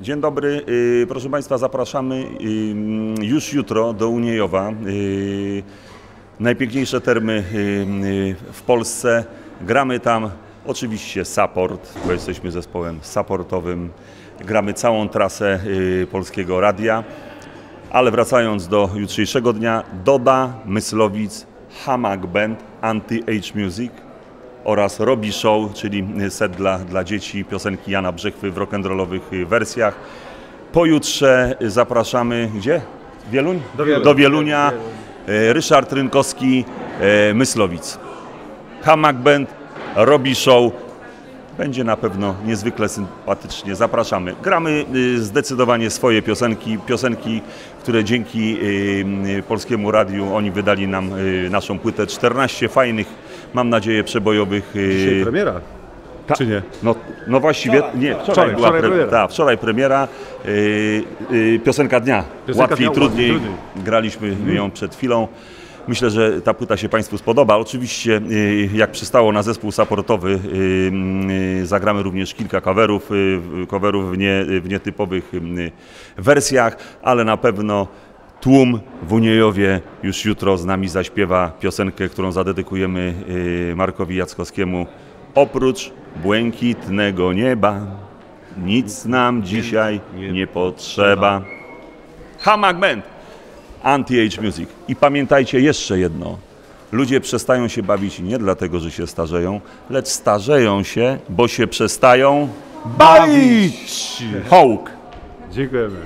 Dzień dobry. Y, Proszę Państwa, zapraszamy y, już jutro do Uniejowa. Y, Najpiękniejsze termy w Polsce. Gramy tam oczywiście support, bo jesteśmy zespołem supportowym. Gramy całą trasę Polskiego Radia. Ale wracając do jutrzejszego dnia, Doda, Myslowic, Hamak Band, Anti-Age Music oraz Robi Show, czyli set dla, dla dzieci, piosenki Jana Brzechwy w rock'n'rollowych wersjach. Pojutrze zapraszamy gdzie? Wieluń? Do Wieluń. Do Wielunia. Y, Ryszard Rynkowski, y, Myslowic. Hamak Band, Robi Show. Będzie na pewno niezwykle sympatycznie. Zapraszamy. Gramy y, zdecydowanie swoje piosenki, piosenki, które dzięki y, y, Polskiemu Radiu oni wydali nam naszą płytę. 14 fajnych, mam nadzieję, przebojowych. Dzisiaj premiera. ta- Czy nie? No, no właściwie nie, wczoraj, Wczoraj, była wczoraj pre- premiera. Ta, wczoraj premiera. y, y, piosenka dnia. Piosenka łatwiej, dnia, trudniej. łatwiej, trudniej. Graliśmy ją przed chwilą. Myślę, że ta płyta się Państwu spodoba. Oczywiście, y, jak przystało na zespół supportowy, y, y, zagramy również kilka coverów, coverów w, nie, w nietypowych wersjach, ale na pewno tłum w Uniejowie już jutro z nami zaśpiewa piosenkę, którą zadedykujemy Markowi Jackowskiemu. Oprócz błękitnego nieba nic nam dzisiaj nie potrzeba. Hamak Band, Anti-Age Music. I pamiętajcie jeszcze jedno. Ludzie przestają się bawić nie dlatego, że się starzeją, lecz starzeją się, bo się przestają Bawić! hołk. Dziękujemy.